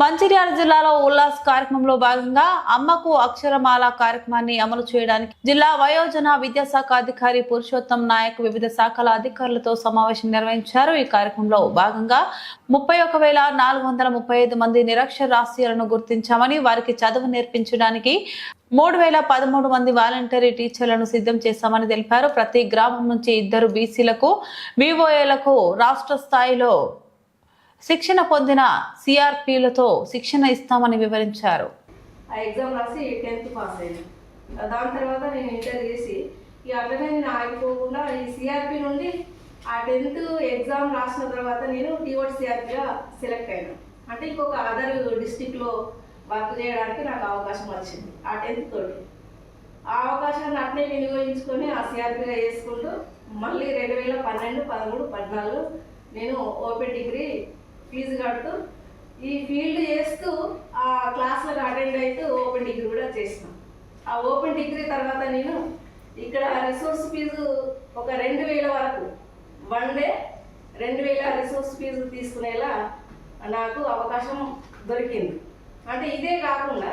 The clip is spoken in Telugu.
మంచిర్యాల జిల్లాలో ఉల్లాస్ కార్యక్రమంలో భాగంగా అమ్మకు అక్షరమాల కార్యక్రమాన్ని అమలు చేయడానికి జిల్లా వయోజన విద్యాశాఖ అధికారి పురుషోత్తం నాయక్ వివిధ శాఖల అధికారులతో సమావేశం నిర్వహించారు. ఈ కార్యక్రమంలో భాగంగా ముప్పై ఒక వేల నాలుగు వందల ముప్పై ఐదు మంది నిరక్షరాస్యులను గుర్తించామని వారికి చదువు నేర్పించడానికి మూడు వేల పదమూడు మంది వాలంటరీ టీచర్లను సిద్ధం చేశామని తెలిపారు. ప్రతి గ్రామం నుంచి ఇద్దరు బీసీలకు బీఓఏలకు రాష్ట్ర స్థాయిలో శిక్షణ పొందిన సిఆర్పిలతో శిక్షణ ఇస్తామని వివరించారు. ఆ ఎగ్జామ్ రాసి టెన్త్ పాస్ అయ్యాను. దాని తర్వాత నేను ఇంటర్ చేసి ఇక అట్లనే నేను ఆగిపోకుండా ఈ సిఆర్పి నుండి ఆ టెన్త్ ఎగ్జామ్ రాసిన తర్వాత నేను టీఓటి సిఆర్పిగా సెలెక్ట్ అయ్యాను అంటే ఇంకొక అదర్ డిస్టిక్లో వర్క్ చేయడానికి నాకు అవకాశం వచ్చింది ఆ టెన్త్ తోటి. ఆ అవకాశాన్ని అట్లే వినియోగించుకొని ఆ సిఆర్పిగా చేసుకుంటూ మళ్ళీ రెండు వేల పన్నెండు పదమూడు పద్నాలుగు నేను ఓపెన్ డిగ్రీ ఫీజు కడుతూ ఈ ఫీల్డ్ చేస్తూ ఆ క్లాసులకు అటెండ్ అవుతూ ఓపెన్ డిగ్రీ కూడా చేసినాం. ఆ ఓపెన్ డిగ్రీ తర్వాత నేను ఇక్కడ రిసోర్స్ ఫీజు ఒక రెండు వేల వరకు వన్ డే రెండు వేల రిసోర్స్ ఫీజు తీసుకునేలా నాకు అవకాశం దొరికింది. అంటే ఇదే కాకుండా